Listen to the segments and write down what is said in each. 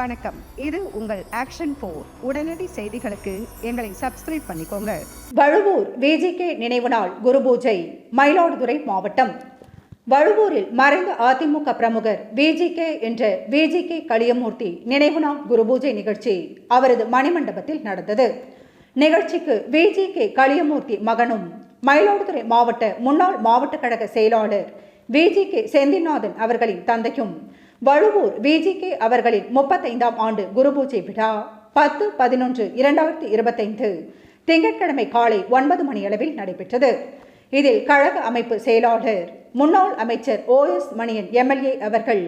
வணக்கம். இது உங்கள் ஆக்ஷன் போர் உடனடி செய்திகளுக்கு எங்களை சப்ஸ்கிரைப் பண்ணிக்கோங்க. வழுவூர் விஜிகே நினைவு நாள் குரு பூஜை மயிலாடுதுறை மாவட்டம். வழுவூரில் மறைந்த அதிமுக பிரமுகர் விஜிகே என்ற விஜிகே களியமூர்த்தி நினைவு நாள் குரு பூஜை நிகழ்ச்சி அவரது மணிமண்டபத்தில் நடந்தது. நிகழ்ச்சிக்கு விஜிகே களியமூர்த்தி மகனும் மயிலாடுதுறை மாவட்ட முன்னாள் மாவட்ட கழக செயலாளர் விஜிகே செந்திநாதன் அவர்களின் தந்தையும் வழுவூர் விஜிகே அவர்களின் முப்பத்தைந்தாம் ஆண்டு குருபூஜை விழா பத்து பதினொன்று இரண்டாயிரத்தி இருபத்தைந்து திங்கட்கிழமை காலை ஒன்பது மணியளவில் நடைபெற்றது. இதில் கழக அமைப்பு செயலாளர் முன்னாள் அமைச்சர் ஓ எஸ் மணியன் எம்எல்ஏ அவர்கள்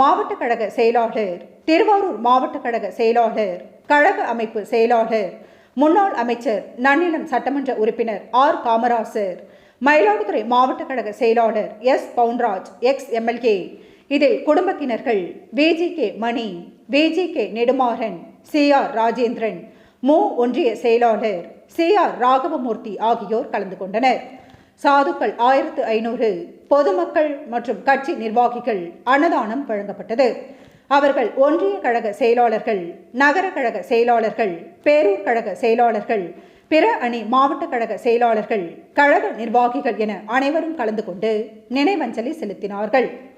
மாவட்ட கழக செயலாளர் திருவாரூர் மாவட்ட கழக செயலாளர் கழக அமைப்பு செயலாளர் முன்னாள் அமைச்சர் நன்னிலம் சட்டமன்ற உறுப்பினர் ஆர். காமராசர் மயிலாடுதுறை மாவட்ட கழக செயலாளர் எஸ். பவுன்ராஜ் எக்ஸ். எம்எல்ஏ இதில் குடும்பத்தினர்கள் VGK Mani VGK Nedumaran C R Rajendran மு ஒன்றிய செயலாளர் சி ஆர் ராகவமூர்த்தி ஆகியோர் கலந்து கொண்டனர். சாதுக்கள் ஆயிரத்து ஐநூறு பொதுமக்கள் மற்றும் கட்சி நிர்வாகிகள் அன்னதானம் வழங்கப்பட்டது. அவர்கள் ஒன்றிய கழக செயலாளர்கள் நகர கழக செயலாளர்கள் பேரூர் கழக செயலாளர்கள் பிற அணி மாவட்ட கழக செயலாளர்கள் கழக நிர்வாகிகள் என அனைவரும் கலந்து கொண்டு நினைவஞ்சலி செலுத்தினார்கள்.